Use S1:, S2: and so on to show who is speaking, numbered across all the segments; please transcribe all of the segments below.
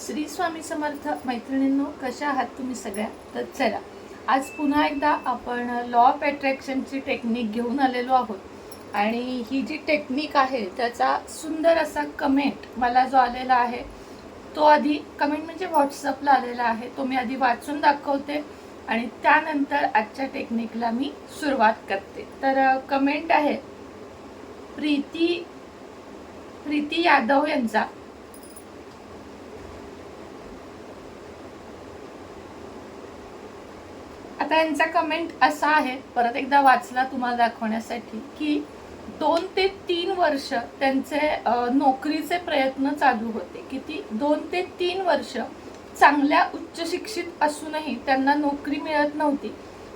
S1: श्री स्वामी समर्थ मैत्रिणींनो कशा आहात तुम्ही सगळ्या? तर चला आज पुन्हा एकदा आपण लॉ ऑफ अट्रॅक्शनची टेक्निक घेऊन आलेलो आहोत. आणि ही जी टेक्निक आहे त्याचा सुंदर असा कमेंट मला जो आलेला आहे तो आधी कमेंट म्हणजे व्हॉट्सअपला आलेला आहे. तो मी आधी वाचून दाखवते आणि त्यानंतर आजच्या टेक्निकला मी सुरुवात करते. तर कमेंट आहे प्रीती प्रीती यादव यांचा. आता यांचा कमेंट असा आहे परत एकदा वाचला तुम्हाला दाखवण्यासाठी की दोन ते तीन वर्ष त्यांचे नोकरीचे प्रयत्न चालू होते. किती? दोन ते तीन वर्ष चांगल्या उच्च शिक्षित असूनही त्यांना नोकरी मिळत नव्हती.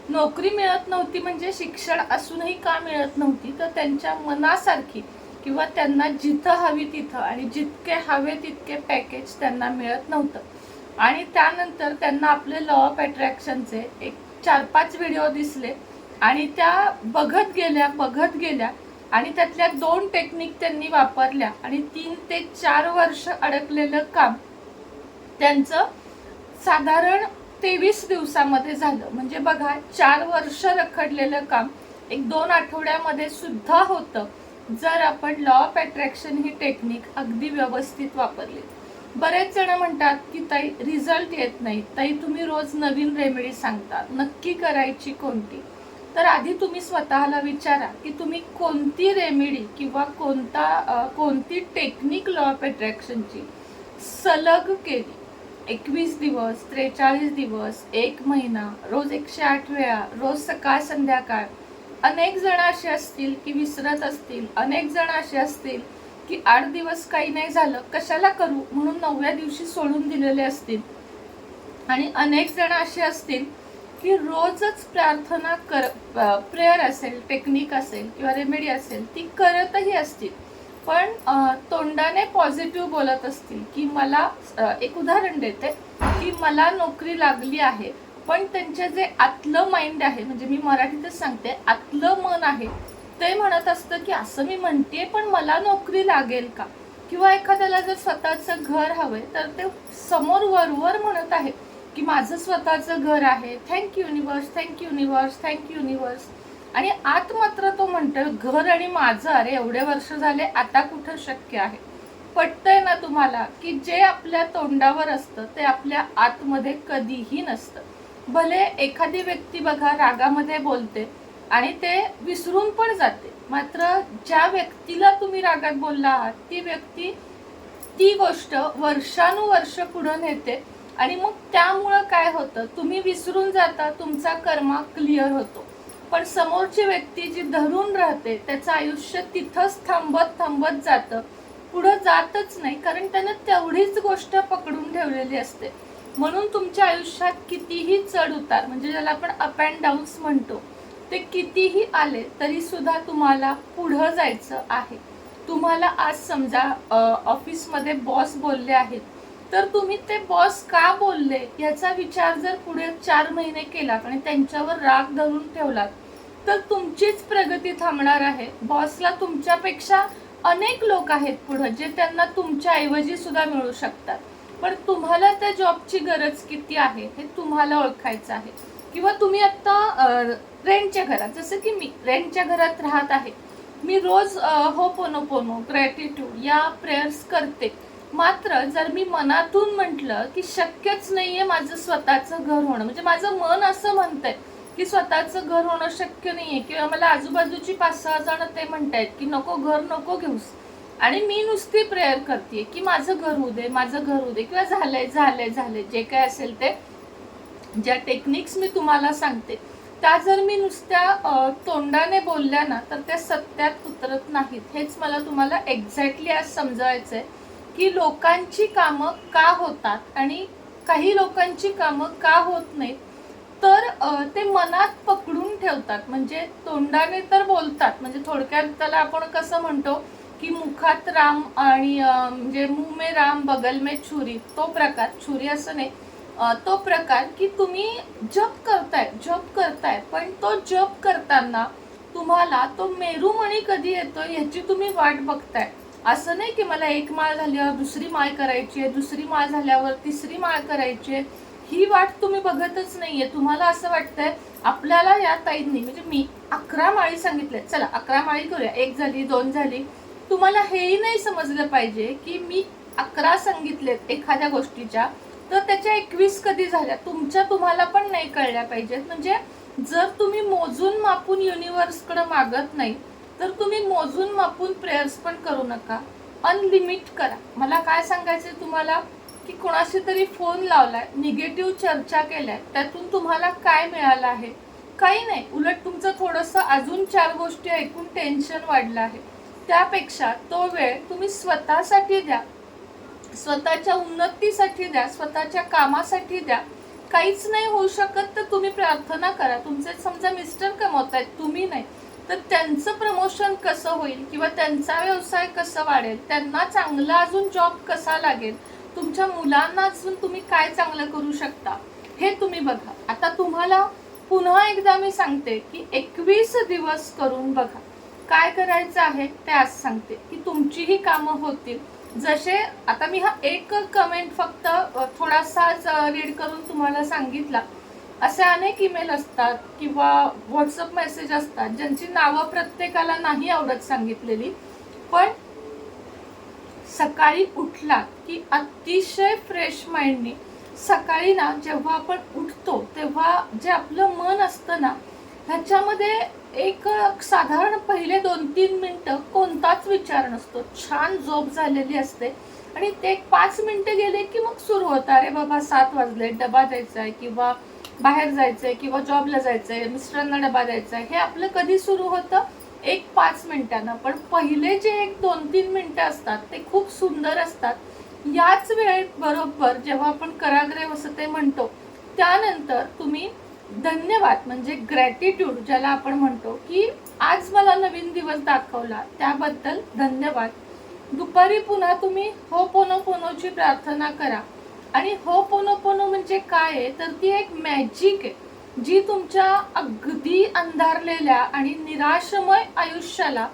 S1: नोकरी मिळत नव्हती म्हणजे शिक्षण असूनही का मिळत नव्हती? तर त्यांच्या मनासारखी किंवा त्यांना जिथं हवी तिथं आणि जितके हवे तितके पॅकेज त्यांना मिळत नव्हतं. आणि त्यानंतर त्यांना आपले लॉ ऑफ अट्रॅक्शनचे एक चार पाच व्हिडिओ दिसले आणि त्या बघत गेल्या बघत गेल्या आणि त्यातल्या दोन टेक्निक त्यांनी वापरल्या आणि तीन ते चार वर्ष अडकलेलं काम त्यांचं साधारण तेवीस दिवसामध्ये झालं. म्हणजे बघा चार वर्ष रखडलेलं काम एक दोन आठवड्यामध्ये सुद्धा होतं जर आपण लॉ ऑफ अट्रॅक्शन ही टेक्निक अगदी व्यवस्थित वापरली. बरेच जण म्हणतात की ताई रिझल्ट येत नाही. ताई तुम्ही रोज नवीन रेमेडी सांगता. नक्की करायची कोणती? तर आधी तुम्ही स्वतःला विचारा की तुम्ही कोणती रेमेडी किंवा कोणता कोणती टेक्निक लॉ ऑफ अट्रॅक्शनची सलग केली? एकवीस दिवस त्रेचाळीस दिवस एक महिना रोज एकशे आठ वेळा रोज सकाळ संध्याकाळ. अनेक जण असे असतील की विसरत असतील. अनेक जण असे असतील की आठ दिवस काही नाही झालं कशाला करू? म्हणून नवव्या दिवशी सोडून दिलेले असतील. आणि अनेक जण असे असतील की रोजच प्रार्थना कर प्रेयर असेल टेक्निक असेल किंवा रेमेडी असेल ती करतही असतील. पण तोंडाने पॉझिटिव्ह बोलत असतील की मला एक उदाहरण देते की मला नोकरी लागली आहे पण त्यांचे जे आतलं माइंड आहे म्हणजे मी मराठीतच सांगते आतलं मन आहे ते म्हणत असतं की असं मी म्हणते पण मला नोकरी लागेल का? किंवा एखाद्याला जर स्वतःचं घर हवंय तर ते समोर वरवर म्हणत आहे की माझं स्वतःचं घर आहे. Thank universe thank universe thank universe आणि आत मात्र तो म्हणतो घर आणि माझं अरे एवढे वर्ष झाले आता कुठं शक्य आहे? पटतंय ना तुम्हाला की जे आपल्या तोंडावर असतं ते आपल्या आतमध्ये कधीही नसतं. भले एखादी व्यक्ती बघा रागामध्ये बोलते आणि ते विसरून पण जाते. मात्र ज्या व्यक्तीला तुम्ही रागात बोलला आहात ती व्यक्ती ती गोष्ट वर्षानुवर्ष पुढं नेते आणि मग त्यामुळं काय होतं? तुम्ही विसरून जाता तुमचा कर्मा क्लिअर होतो. पण समोरची व्यक्ती जी धरून राहते त्याचं आयुष्य तिथंच थांबत थांबत जातं. पुढं जातच नाही कारण त्यानं तेवढीच गोष्ट पकडून ठेवलेली असते. म्हणून तुमच्या आयुष्यात कितीही चढ उतार म्हणजे ज्याला आपण अप अँड डाऊन्स म्हणतो ते कितीही आले तरी सुद्धा तुम्हाला पुढं जायचं आहे. तुम्हाला आज समजा ऑफिसमध्ये बॉस बोलले आहेत तर तुम्ही ते बॉस का बोलले याचा विचार जर पुढे चार महिने केलात आणि त्यांच्यावर राग धरून ठेवलात तर तुमचीच प्रगती थांबणार आहे. बॉसला तुमच्यापेक्षा अनेक लोक आहेत पुढं जे त्यांना तुमच्या ऐवजी सुद्धा मिळू शकतात. पण तुम्हाला त्या जॉबची गरज किती आहे हे तुम्हाला ओळखायचं आहे. किंवा तुम्ही आत्ता रेंटच्या घरात जसं की मी रेंटच्या घरात राहत आहे मी रोज हो पोनो पोनो ग्रॅटिट्यूड या प्रेयर्स करते. मात्र जर मी मनातून म्हटलं की शक्यच नाही आहे माझं स्वतःचं घर होणं म्हणजे माझं मन असं म्हणतंय की स्वतःचं घर होणं शक्य नाही आहे किंवा मला आजूबाजूची पाच सहा जण ते म्हणतायत की नको घर नको घेऊस. आणि मी नुसती प्रेयर करते की माझं घर होऊ दे माझं घर होऊ दे किंवा झालंय झालंय झालंय जे काय असेल ते ज्या टेक्निक्स मी तुम्हाला सांगते त्या जर मी नुसत्या तोंडाने बोलल्या ना तर त्या सत्यात उतरत नाहीत. हेच मला तुम्हाला एक्झॅक्टली आज समजावायचं आहे की लोकांची कामं का होतात आणि काही लोकांची कामं का होत नाहीत तर ते मनात पकडून ठेवतात. म्हणजे तोंडाने तर बोलतात. म्हणजे थोडक्यात त्याला आपण कसं म्हणतो की मुखात राम आणि म्हणजे मुमे राम बगल में छुरी तो प्रकार. छुरी असं नाही. तो प्रकार की तुम्ही जप करताय जप करताय पण तो जप करताना तुम्हाला तो मेरुमणी कधी येतो याची तुम्ही वाट बघताय. असं नाही की मला एक माळ झाल्यावर दुसरी माळ करायची आहे दुसरी माळ झाल्यावर तिसरी माळ करायची आहे. ही वाट तुम्ही बघतच नाहीये. तुम्हाला असं वाटतंय आपल्याला या ताईंनी म्हणजे मी अकरा माळी सांगितल्या चला अकरा माळी करूया. एक झाली दोन झाली. तुम्हाला हेही नाही समजलं पाहिजे की मी अकरा सांगितलेत एखाद्या गोष्टीच्या. तर त्याच्या एकवीस कधी झाल्या? तुमच्या तुम्हाला पण नाही कळल्या पाहिजेत. म्हणजे जर तुम्ही मोजून मापून युनिव्हर्सकडे मागत नाही तर तुम्ही मोजून मापून प्रेयर्स पण करू नका. अनलिमिट करा. मला काय सांगायचं तुम्हाला? की कोणाशी तरी फोन लावलाय निगेटिव्ह चर्चा केल्याय त्यातून तुम्हाला काय मिळालं आहे? काही नाही. उलट तुमचं थोडंसं अजून चार गोष्टी ऐकून टेन्शन वाढलं आहे. त्यापेक्षा तो वेळ तुम्ही स्वतःसाठी द्या. स्वतःच्या उन्नतीसाठी द्या स्वतःच्या कामासाठी द्या. काहीच नाही होऊ शकत तर तुम्ही प्रार्थना करा. तुमचे समजा मिस्टर कमवत आहेत तुम्ही नाही. तर त्यांचं प्रमोशन कसं होईल किंवा त्यांचा व्यवसाय कसा वाढेल? त्यांना चांगला अजून जॉब कसा लागेल? तुमच्या मुलांना अजून तुम्ही काय चांगलं करू शकता? हे तुम्ही बघा. आता तुम्हाला पुन्हा एकदा मी सांगते की एकवीस दिवस करून बघा. काय करायचं आहे ते आज सांगते. की तुमचीही कामं होतील. जसे आता मी हा एक कमेंट फक्त थोडासाच रीड करून तुम्हाला सांगितला. असे अनेक ईमेल असतात किंवा व्हॉट्सअप मेसेज असतात ज्यांची नावं प्रत्येकाला नाही आवडत सांगितलेली. पण सकाळी उठला की अतिशय फ्रेश माइंडने सकाळी ना जेव्हा आपण उठतो तेव्हा जे आपलं मन असतं ना ह्याच्यामध्ये एक साधारण पहिले दोन तीन मिनटं कोणताच विचार नसतो. छान झोप झालेली असते. आणि ते एक पाच मिनटं गेले की मग सुरू होतं. अरे बाबा सात वाजले डबा द्यायचा आहे किंवा बाहेर जायचं आहे किंवा जॉबला जायचं आहे मिस्टरांना डबा द्यायचा आहे हे आपलं कधी सुरू होतं? एक पाच मिनटानं. पण पहिले जे एक दोन तीन मिनटं असतात ते खूप सुंदर असतात. याच वेळेत बरोबर जेव्हा आपण कराग्रे वसते म्हणतो त्यानंतर तुम्ही धन्यवाद. म्हणजे ग्रॅटिट्यूड ज्याला आपण म्हणतो की आज मला नवीन दिवस दाखवला त्याबद्दल धन्यवाद. दुपारी पुन्हा तुम्ही हो पोनो पोनोची प्रार्थना करा. आणि हो पोनो पोनो म्हणजे काय आहे? तर ती एक मॅजिक आहे जी तुमच्या अगदी अंधारलेल्या आणि निराशमय आयुष्याला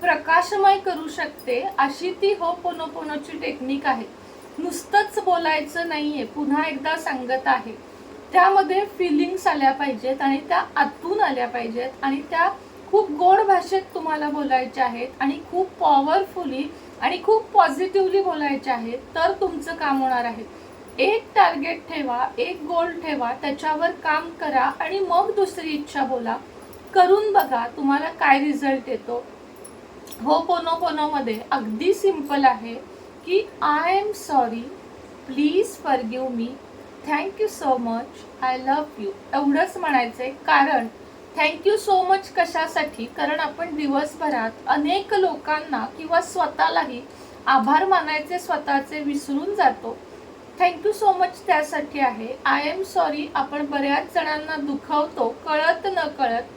S1: प्रकाशमय करू शकते अशी ती हो पोनो पोनोची टेक्निक आहे. नुसतंच बोलायचं नाही आहे पुन्हा एकदा सांगत आहे. त्यामध्ये फिलिंग्स आल्या पाहिजेत आणि त्या आतून आल्या पाहिजेत आणि त्या खूप गोड भाषेत तुम्हाला बोलायच्या आहेत आणि खूप पॉवरफुली आणि खूप पॉझिटिव्हली बोलायच्या आहेत तर तुमचं काम होणार आहे. एक टार्गेट ठेवा एक गोल ठेवा त्याच्यावर काम करा आणि मग दुसरी इच्छा बोला. करून बघा तुम्हाला काय रिझल्ट येतो. हो पोनो पोनोमध्ये अगदी सिंपल आहे की I am sorry please forgive me thank you so much I love you एवढंच आहे कारण थँक्यू सो मच कशासाठी? कारण आपण दिवसभरात अनेक लोकांना किंवा स्वतःलाही आभार मानायचे स्वतःचे विसरून जातो. थँक्यू सो मच त्यासाठी आहे. आय एम सॉरी आपण बऱ्याच जणांना दुखवतो कळत न कळत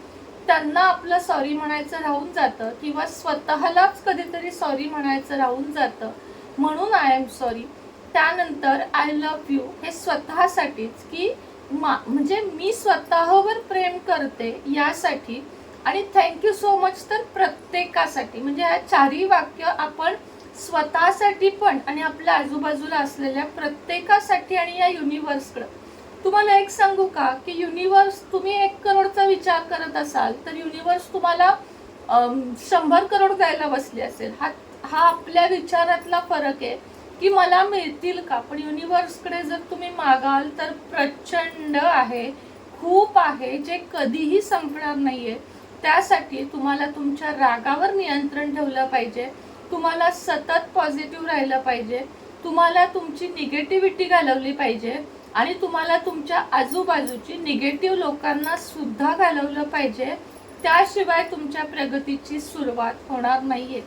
S1: त्यांना आपलं सॉरी म्हणायचं राहून जातं किंवा स्वतःलाच कधीतरी सॉरी म्हणायचं राहून जातं. म्हणून आय एम सॉरी त्यानंतर आय लव्ह यू हे स्वतःसाठीच की मा म्हणजे मी स्वतःवर प्रेम करते यासाठी आणि थँक्यू सो मच तर प्रत्येकासाठी. म्हणजे ह्या चारही वाक्य आपण स्वतःसाठी पण आणि आपल्या आजूबाजूला असलेल्या प्रत्येकासाठी आणि या युनिव्हर्सकडं तुम्हाला एक सांगू का की युनिव्हर्स तुम्ही एक करोडचा विचार करत असाल तर युनिव्हर्स तुम्हाला शंभर करोड द्यायला बसली असेल. हा हा आपल्या विचारातला फरक आहे. की मला मिळतील का? पण युनिव्हर्सकडे जर तुम्ही मागाल तर प्रचंड आहे खूप आहे जे कधीही संपणार नाही आहे त्यासाठी तुम्हाला तुमच्या रागावर नियंत्रण ठेवलं पाहिजे. तुम्हाला सतत पॉझिटिव्ह राहिलं पाहिजे. तुम्हाला तुमची निगेटिव्हिटी घालवली पाहिजे. आणि तुम्हाला तुमच्या आजूबाजूची निगेटिव्ह लोकांना सुद्धा घालवलं पाहिजे. त्याशिवाय तुमच्या प्रगतीची सुरुवात होणार नाही आहे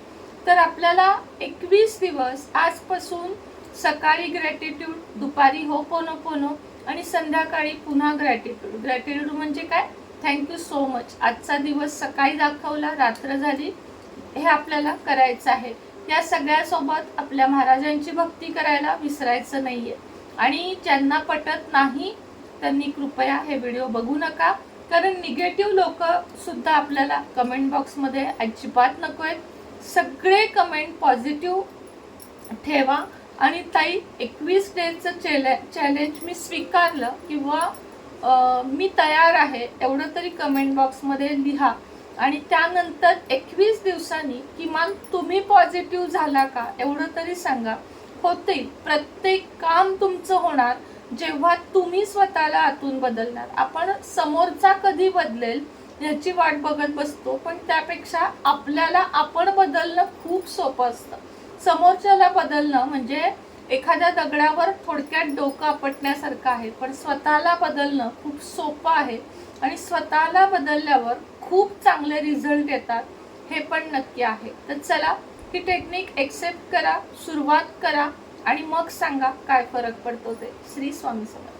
S1: तर आपल्याला एकवीस दिवस आजपासून सकाळी ग्रॅटिट्यूड दुपारी हो पोनो पोनो आणि संध्याकाळी पुन्हा ग्रॅटिट्यूड ग्रॅटिट्यूड म्हणजे काय? थँक्यू सो मच आजचा दिवस सकाळी दाखवला रात्र झाली हे आपल्याला करायचं आहे. या सगळ्यासोबत आपल्या महाराजांची भक्ती करायला विसरायचं नाही आहे आणि ज्यांना पटत नाही त्यांनी कृपया हे व्हिडिओ बघू नका. कारण निगेटिव्ह लोकसुद्धा आपल्याला कमेंट बॉक्समध्ये अजिबात नको आहेत सगळे कमेंट पॉझिटिव्ह ठेवा. आणि ताई एकवीस डेचं चॅले चॅलेंज मी स्वीकारलं किंवा मी तयार आहे एवढं तरी कमेंट बॉक्समध्ये लिहा. आणि त्यानंतर एकवीस दिवसांनी किमान तुम्ही पॉझिटिव्ह झाला का एवढं तरी सांगा. होते प्रत्येक काम तुमचं होणार जेव्हा तुम्ही स्वतःला आतून बदलणार. आपण समोरचा कधी बदलेल याची वाट बघत बसतो पण त्यापेक्षा आपल्याला आपण बदलणं खूप सोपं असतं. समोरच्याला बदलणं म्हणजे एखाद्या दगडावर थोडक्यात डोकं आपटण्यासारखं आहे पण स्वतःला बदलणं खूप सोपं आहे. आणि स्वतःला बदलल्यावर खूप चांगले रिझल्ट येतात हे पण नक्की आहे. तर चला ही टेक्निक एक्सेप्ट करा सुरुवात करा आणि मग सांगा काय फरक पडतो ते. श्री स्वामी समर्थ.